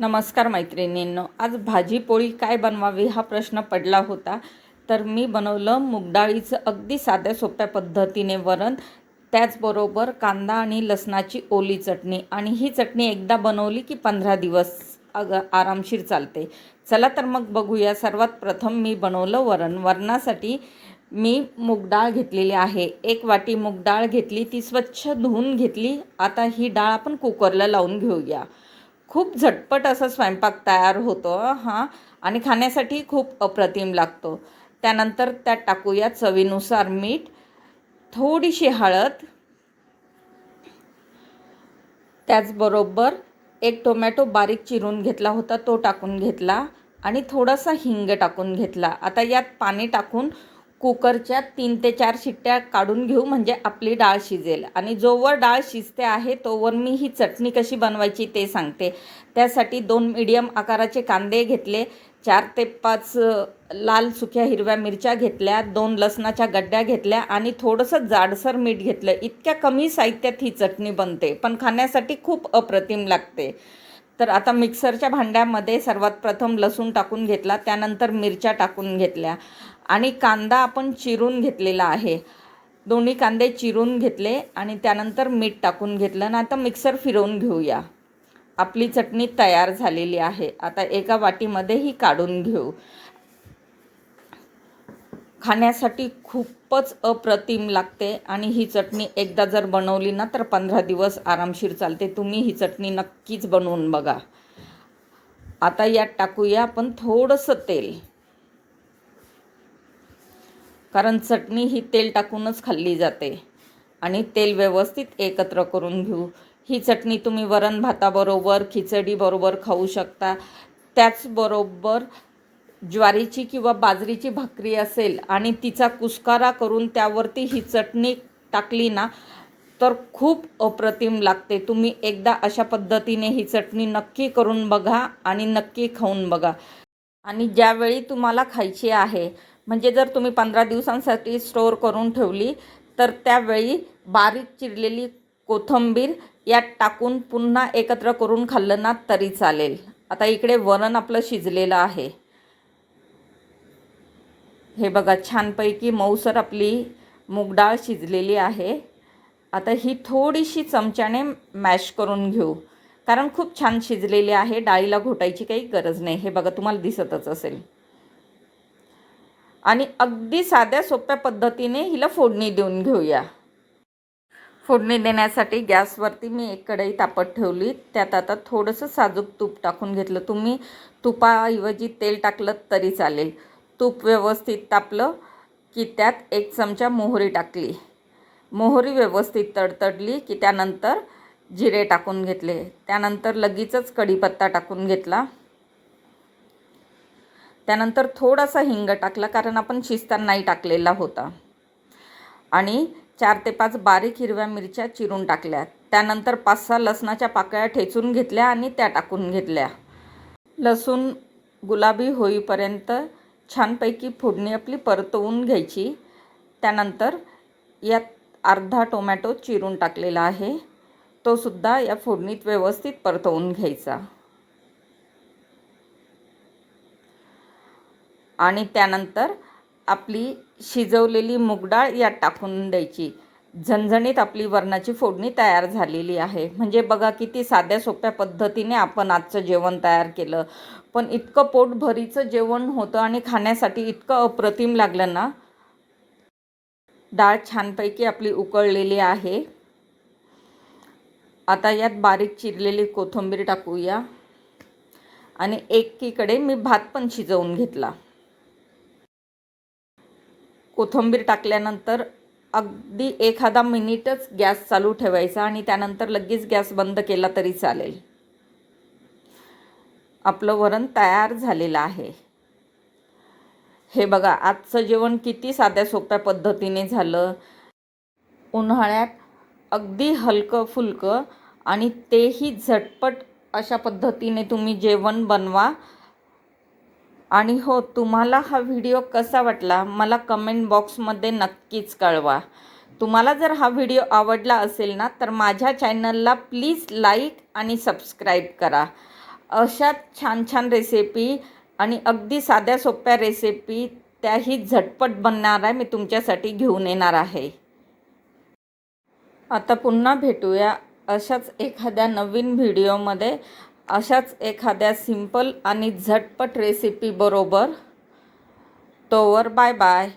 नमस्कार मैत्रिणींनो आज भाजी पोळी काय बनवावी हा प्रश्न पडला होता. तर मी बनवलं मुगडाळीचं अगदी साध्या सोप्या पद्धतीने वरण. त्याचबरोबर कांदा आणि लसणाची ओली चटणी. आणि ही चटणी एकदा बनवली की पंधरा दिवस अग आरामशीर चालते. चला तर मग बघूया. सर्वात प्रथम मी बनवलं वरण. वरणासाठी मी मूगडाळ घेतलेली आहे. एक वाटी मूगडाळ घेतली ती स्वच्छ धुवून घेतली. आता ही डाळ आपण कुकरला लावून घेऊया. खूप झटपट असा स्वयंपाक तयार होतो हां. आणि खाण्यासाठी खूप अप्रतिम लागतो. त्यानंतर त्यात टाकूया चवीनुसार मीठ थोडीशी हळद त्याचबरोबर एक टोमॅटो बारीक चिरून घेतला होता तो टाकून घेतला आणि थोडासा हिंग टाकून घेतला. आता यात पाणी टाकून कुकरच्या तीन ते चार शिट्ट्या काढून घेऊ म्हणजे आपली डाळ शिजेल. आणि जोवर डाळ शिजते आहे तोवर मी ही चटणी कशी बनवायची ते सांगते. त्यासाठी दोन मीडियम आकाराचे कांदे घेतले चार ते पाच लाल सुक्या हिरव्या मिरच्या घेतल्या दोन लसणाच्या गड्ड्या घेतल्या आणि थोडंसं जाडसर मीठ घेतलं. इतक्या कमी साहित्यात ही चटणी बनते पण खाण्यासाठी खूप अप्रतिम लागते. तर आता मिक्सरच्या भांड्यामध्ये सर्वात प्रथम लसूण टाकून घेतला त्यानंतर मिरच्या टाकून घेतल्या आणि कांदा आपण चिरून घेतलेला आहे. दोन्ही कांदे चिरून घेतले आणि त्यानंतर मीठ टाकून घेतलं. आणि आता मिक्सर फिरवून घेऊया. आपली चटणी तयार झालेली आहे. आता एका वाटीमध्ये ही काढून घेऊ. खाण्यासाठी खूपच अप्रतिम लागते आणि ही चटणी एकदा जर बनवली ना तर पंधरा दिवस आरामशीर चालते. तुम्ही ही चटणी नक्कीच बनवून बघा. आता यात टाकूया आपण थोडंसं तेल. कारण चटणी ही तेल टाकूनच खाल्ली जाते. आणि तेल व्यवस्थित एकत्र करून घेऊ. ही चटणी तुम्ही वरण भाताबरोबर खिचडीबरोबर खाऊ शकता. त्याचबरोबर ज्वारीची किंवा बाजरीची भाकरी असेल आणि तिचा कुस्कारा करून त्यावरती ही चटणी टाकली ना तर खूप अप्रतिम लागते. तुम्ही एकदा अशा पद्धतीने ही चटणी नक्की करून बघा आणि नक्की खाऊन बघा. आणि ज्यावेळी तुम्हाला खायची आहे म्हणजे जर तुम्ही पंधरा दिवसांसाठी स्टोअर करून ठेवली तर त्यावेळी बारीक चिरलेली कोथिंबीर यात टाकून पुन्हा एकत्र करून खाल्लं ना तरी चालेल. आता इकडे वरण आपलं शिजलेलं आहे. हे बघा छानपैकी मऊसर आपली मूगडाळ शिजलेली आहे. आता ही थोडीशी चमच्याने मॅश करून घेऊ. कारण खूप छान शिजलेली आहे डाळीला घोटायची काही गरज नाही. हे बघा तुम्हाला दिसतच असेल. आणि अगदी साध्या सोप्या पद्धतीने हिला फोडणी देऊन घेऊया. फोडणी देण्यासाठी गॅसवरती मी एक कढई तापत ठेवली. त्यात आता थोडंसं साजूक तूप टाकून घेतलं. तुम्ही तुपाऐवजी तेल टाकलं तरी चालेल. तूप व्यवस्थित तापलं की त्यात एक चमचा मोहरी टाकली. मोहरी व्यवस्थित तडतडली की त्यानंतर जिरे टाकून घेतले. त्यानंतर लगेचच कढीपत्ता टाकून घेतला. त्यानंतर थोडासा हिंग टाकला कारण आपण शिजताना नाही टाकलेला होता. आणि चार ते पाच बारीक हिरव्या मिरच्या चिरून टाकल्या. त्यानंतर पाच सहा लसणाच्या पाकळ्या ठेचून घेतल्या आणि त्या टाकून घेतल्या. लसूण गुलाबी होईपर्यंत छानपैकी फोडणी आपली परतवून घ्यायची. त्यानंतर यात अर्धा टोमॅटो चिरून टाकलेला आहे. तो सुद्धा या फोडणीत व्यवस्थित परतवून घ्यायचा. आणि त्यानंतर आपली शिजवलेली मुगडाळ यात टाकून द्यायची. झणझणीत आपली वरणाची फोडणी तयार झालेली आहे. म्हणजे बघा किती साध्या सोप्या पद्धतीने आपण आजचं जेवण तयार केलं. पण इतकं पोटभरीचं जेवण होतं आणि खाण्यासाठी इतकं अप्रतिम लागलं ना? डाळ छानपैकी आपली उकळलेली आहे. आता यात बारीक चिरलेली कोथिंबीर टाकूया. आणि एकीकडे मी भात पण शिजवून घेतला. कोथिंबीर टाकल्यानंतर अगदी एखादा मिनिटच गॅस चालू ठेवायचा आणि त्यानंतर लगेच गॅस बंद केला तरी चालेल. आपलं वरण तयार झालेलं आहे. हे बघा आजचं जेवण किती साध्या सोप्या पद्धतीने झालं. उन्हाळ्यात अगदी हलकं फुलकं आणि तेही झटपट अशा पद्धतीने तुम्ही जेवण बनवा. आणि हो तुम्हाला हा व्हिडिओ कसा वाटला मला कमेंट बॉक्समध्ये नक्कीच कळवा. तुम्हाला जर हा व्हिडिओ आवडला असेल ना तर माझ्या चॅनलला प्लीज लाईक आणि सबस्क्राईब करा. अशाच छान छान रेसिपी आणि अगदी साध्या सोप्या रेसिपी त्याही झटपट बनणार आहे मी तुमच्यासाठी घेऊन येणार आहे. आता पुन्हा भेटूया अशाच एखाद्या नवीन व्हिडिओमध्ये अशाच एखाद्या सिंपल आणि झटपट रेसिपी बरोबर. तोवर बाय बाय